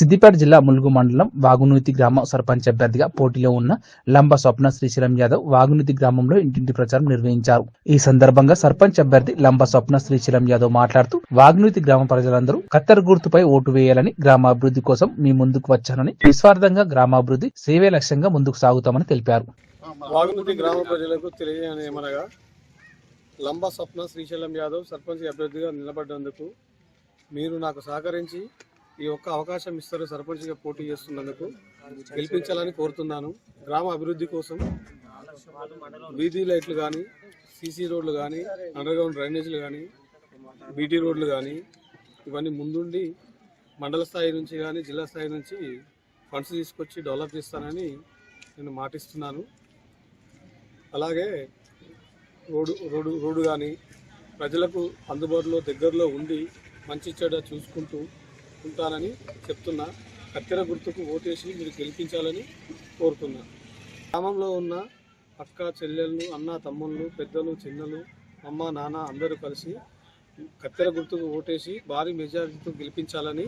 సిద్దిపేట జిల్లా ములుగు మండలం వాగునూతి గ్రామ సర్పంచ్ అభ్యర్థిగా పోటీలో ఉన్న లంబ స్వప్న శ్రీశైలం యాదవ్ వాగునూతి గ్రామంలో ఇంటింటి ప్రచారం నిర్వహించారు. ఈ సందర్భంగా సర్పంచ్ అభ్యర్థి లంబ స్వప్న శ్రీశైలం యాదవ్ మాట్లాడుతూ వాగునూతి గ్రామ ప్రజలందరూ కత్తెర గుర్తుపై ఓటు వేయాలని గ్రామాభివృద్ధి కోసం మీ ముందుకు వచ్చానని నిస్వార్థంగా గ్రామాభివృద్ధి సేవే లక్ష్యంగా ముందుకు సాగుతామని తెలిపారు. వాగునూతి గ్రామ ప్రజలకు తెలియజేయమనగా లంబ స్వప్న శ్రీశైలం యాదవ్ సర్పంచ్ అభ్యర్థిగా నిలబడ్డందుకు మీరు నాకు సహకరించి ఈ ఒక్క అవకాశం ఇస్తారు సర్పంచ్గా పోటీ చేస్తున్నందుకు. గెలిపించాలని కోరుతున్నాను. గ్రామ అభివృద్ధి కోసం వీధి లైట్లు కానీ సీసీ రోడ్లు కానీ అండర్గ్రౌండ్ డ్రైనేజీలు కానీ బీటీ రోడ్లు కానీ ఇవన్నీ ముందుండి మండల స్థాయి నుంచి కానీ జిల్లా స్థాయి నుంచి ఫండ్స్ తీసుకొచ్చి డెవలప్ చేస్తానని నేను మాటిస్తున్నాను. అలాగే రోడ్డు రోడ్డు రోడ్డు కానీ ప్రజలకు అందుబాటులో దగ్గరలో ఉండి మంచి చెడ చూసుకుంటూ ఉంటానని చెప్తున్నా. కత్తెర గుర్తుకు ఓటేసి మీరు గెలిపించాలని కోరుతున్నా. గ్రామంలో ఉన్న అక్క చెల్లెళ్ళు అన్న తమ్ముళ్ళు పెద్దలు చిన్నలు అమ్మ నాన్న అందరూ కలిసి కత్తెర గుర్తుకు ఓటేసి భారీ మెజారిటీతో గెలిపించాలని